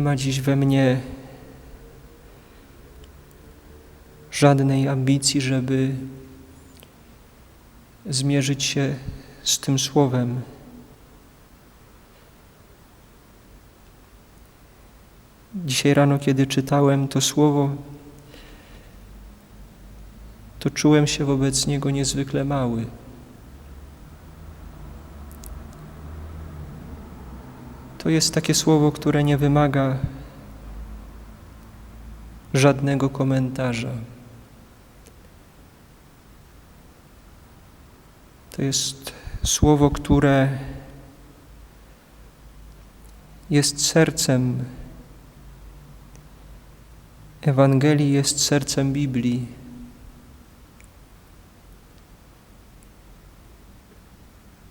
Nie ma dziś we mnie żadnej ambicji, żeby zmierzyć się z tym słowem. Dzisiaj rano, kiedy czytałem to słowo, to czułem się wobec niego niezwykle mały. To jest takie słowo, które nie wymaga żadnego komentarza. To jest słowo, które jest sercem Ewangelii, jest sercem Biblii.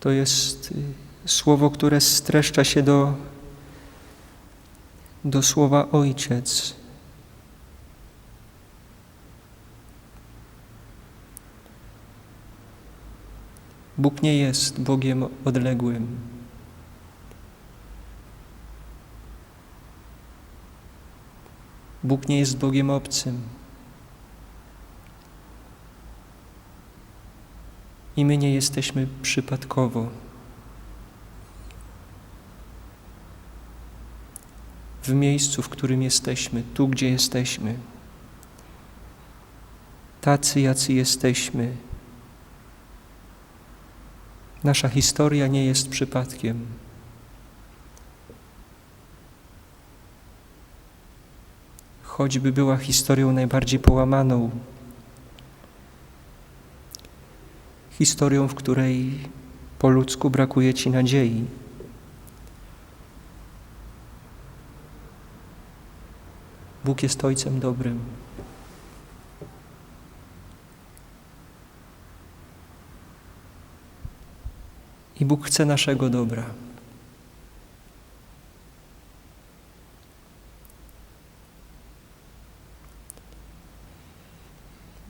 To jest słowo, które streszcza się do, do słowa Ojciec. Bóg nie jest Bogiem odległym. Bóg nie jest Bogiem obcym. I my nie jesteśmy przypadkowo. W miejscu, w którym jesteśmy, tu, gdzie jesteśmy. Tacy, jacy jesteśmy. Nasza historia nie jest przypadkiem. choćby była historią najbardziej połamaną, historią, w której po ludzku brakuje Ci nadziei. Bóg jest Ojcem dobrym. I Bóg chce naszego dobra.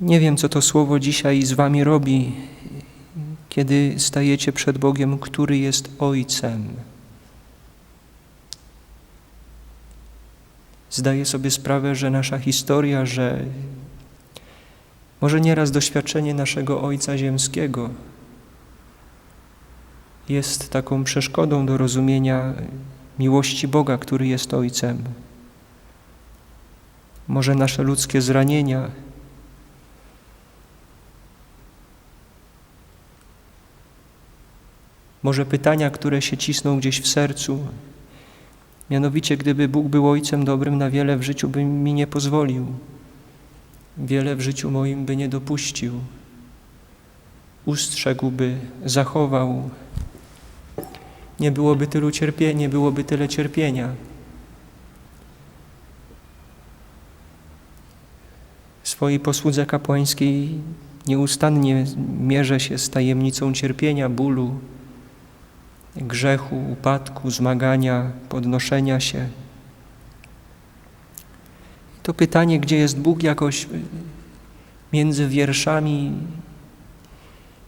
Nie wiem, co to słowo dzisiaj z Wami robi, kiedy stajecie przed Bogiem, który jest Ojcem. Zdaję sobie sprawę, że nasza historia, że może nieraz doświadczenie naszego Ojca Ziemskiego jest taką przeszkodą do rozumienia miłości Boga, który jest Ojcem. Może nasze ludzkie zranienia, może pytania, które się cisną gdzieś w sercu. Mianowicie, gdyby Bóg był Ojcem dobrym, na wiele w życiu by mi nie pozwolił. Wiele w życiu moim by nie dopuścił. Ustrzegłby, zachował. Nie byłoby tylu cierpienia, nie byłoby tyle cierpienia. W swojej posłudze kapłańskiej nieustannie mierzę się z tajemnicą cierpienia, bólu, grzechu, upadku, zmagania, podnoszenia się. To pytanie, gdzie jest Bóg, jakoś między wierszami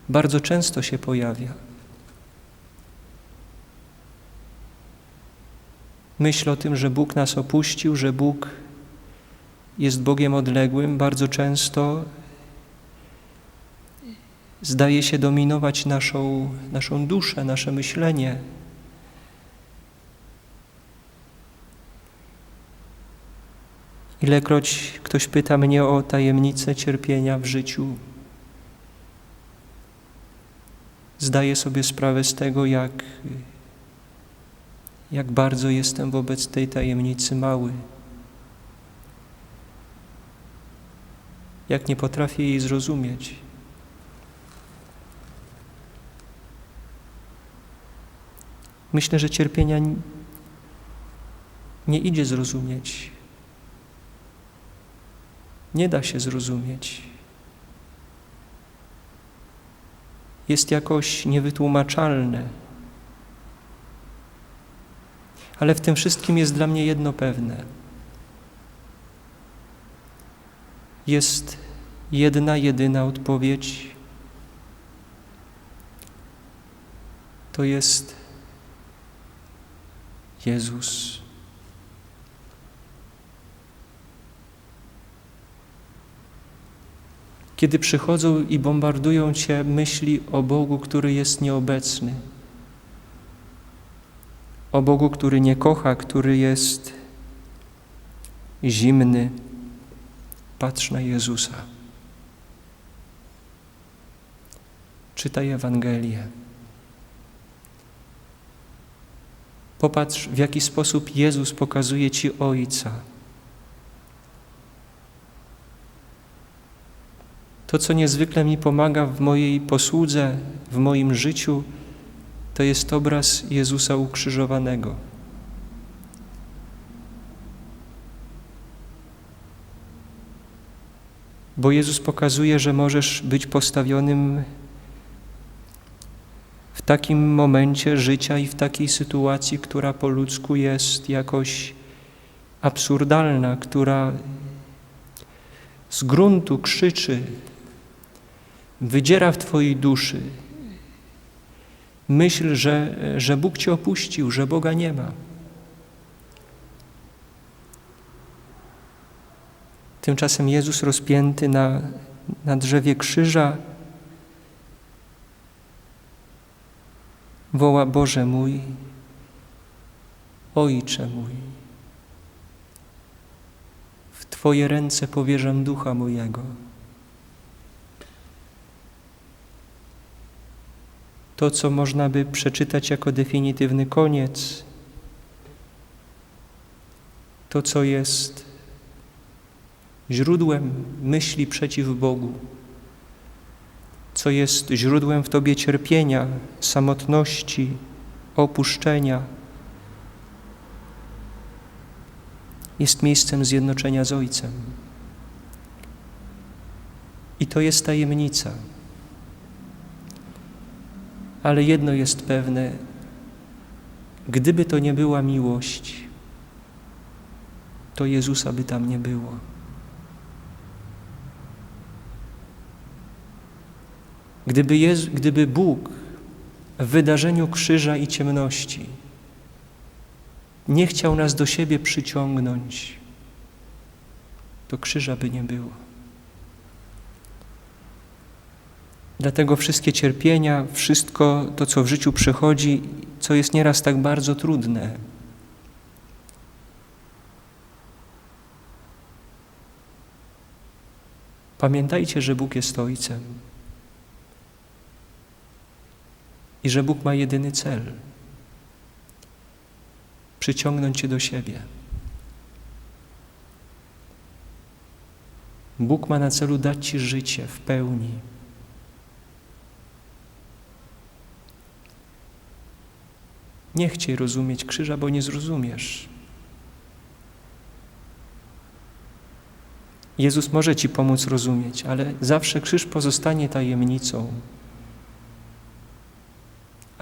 bardzo często się pojawia. Myśl o tym, że Bóg nas opuścił, że Bóg jest Bogiem odległym, bardzo często zdaje się dominować naszą, naszą duszę, nasze myślenie. Ilekroć ktoś pyta mnie o tajemnicę cierpienia w życiu, zdaję sobie sprawę z tego, jak, jak bardzo jestem wobec tej tajemnicy mały. Jak nie potrafię jej zrozumieć. Myślę, że cierpienia nie idzie zrozumieć. Nie da się zrozumieć. Jest jakoś niewytłumaczalne. Ale w tym wszystkim jest dla mnie jedno pewne. Jest jedna, jedyna odpowiedź. To jest Jezus. Kiedy przychodzą i bombardują cię myśli o Bogu, który jest nieobecny, o Bogu, który nie kocha, który jest zimny, patrz na Jezusa. Czytaj Ewangelię. Popatrz, w jaki sposób Jezus pokazuje Ci Ojca. To, co niezwykle mi pomaga w mojej posłudze, w moim życiu, to jest obraz Jezusa ukrzyżowanego. Bo Jezus pokazuje, że możesz być postawionym w takim momencie życia i w takiej sytuacji, która po ludzku jest jakoś absurdalna, która z gruntu krzyczy, wydziera w Twojej duszy myśl, że, że Bóg Cię opuścił, że Boga nie ma. Tymczasem Jezus rozpięty na, na drzewie krzyża woła Boże mój, Ojcze mój. W Twoje ręce powierzam ducha mojego. To, co można by przeczytać jako definitywny koniec, to, co jest źródłem myśli przeciw Bogu, co jest źródłem w Tobie cierpienia, samotności, opuszczenia, jest miejscem zjednoczenia z Ojcem. I to jest tajemnica. Ale jedno jest pewne, gdyby to nie była miłość, to Jezusa by tam nie było. Gdyby, Jezu, gdyby Bóg w wydarzeniu krzyża i ciemności nie chciał nas do siebie przyciągnąć, to krzyża by nie było. Dlatego wszystkie cierpienia, wszystko to, co w życiu przychodzi, co jest nieraz tak bardzo trudne, Pamiętajcie, że Bóg jest Ojcem i że Bóg ma jedyny cel przyciągnąć Cię do siebie. Bóg ma na celu dać Ci życie w pełni. Nie chciej rozumieć krzyża, bo nie zrozumiesz. Jezus może Ci pomóc rozumieć, ale zawsze krzyż pozostanie tajemnicą.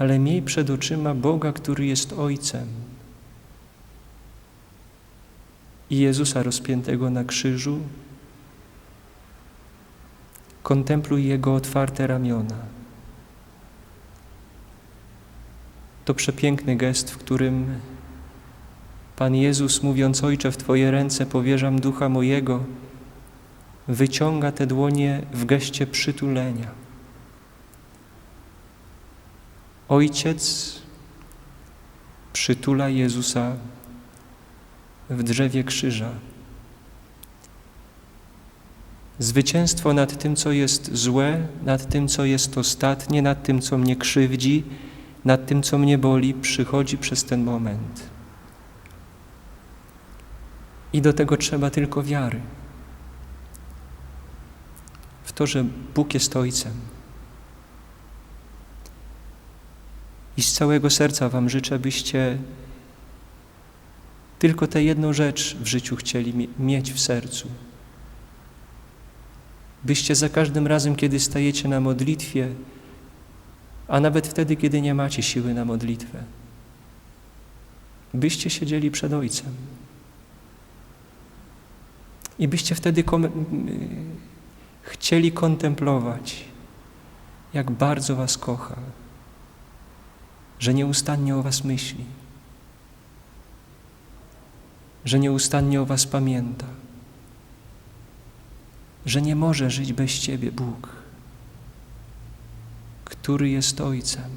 Ale miej przed oczyma Boga, który jest Ojcem i Jezusa rozpiętego na krzyżu. Kontempluj Jego otwarte ramiona. To przepiękny gest, w którym Pan Jezus, mówiąc Ojcze, w Twoje ręce powierzam ducha mojego, wyciąga te dłonie w geście przytulenia. Ojciec przytula Jezusa w drzewie krzyża. Zwycięstwo nad tym, co jest złe, nad tym, co jest ostatnie, nad tym, co mnie krzywdzi, nad tym, co mnie boli, przychodzi przez ten moment. I do tego trzeba tylko wiary w to, że Bóg jest Ojcem. I z całego serca Wam życzę, byście tylko tę jedną rzecz w życiu chcieli mieć w sercu. Byście za każdym razem, kiedy stajecie na modlitwie, a nawet wtedy, kiedy nie macie siły na modlitwę, byście siedzieli przed Ojcem. I byście wtedy chcieli kontemplować, jak bardzo Was kocha, że nieustannie o Was myśli, że nieustannie o Was pamięta. że nie może żyć bez Ciebie Bóg, który jest Ojcem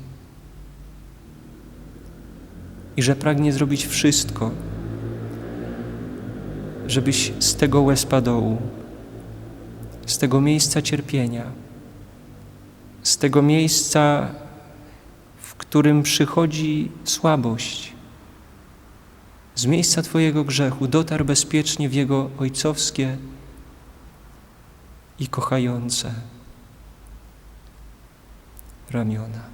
i że pragnie zrobić wszystko, żebyś z tego łezpa dołu, z tego miejsca cierpienia, z tego miejsca, którym przychodzi słabość, z miejsca Twojego grzechu dotarł bezpiecznie w Jego ojcowskie i kochające ramiona.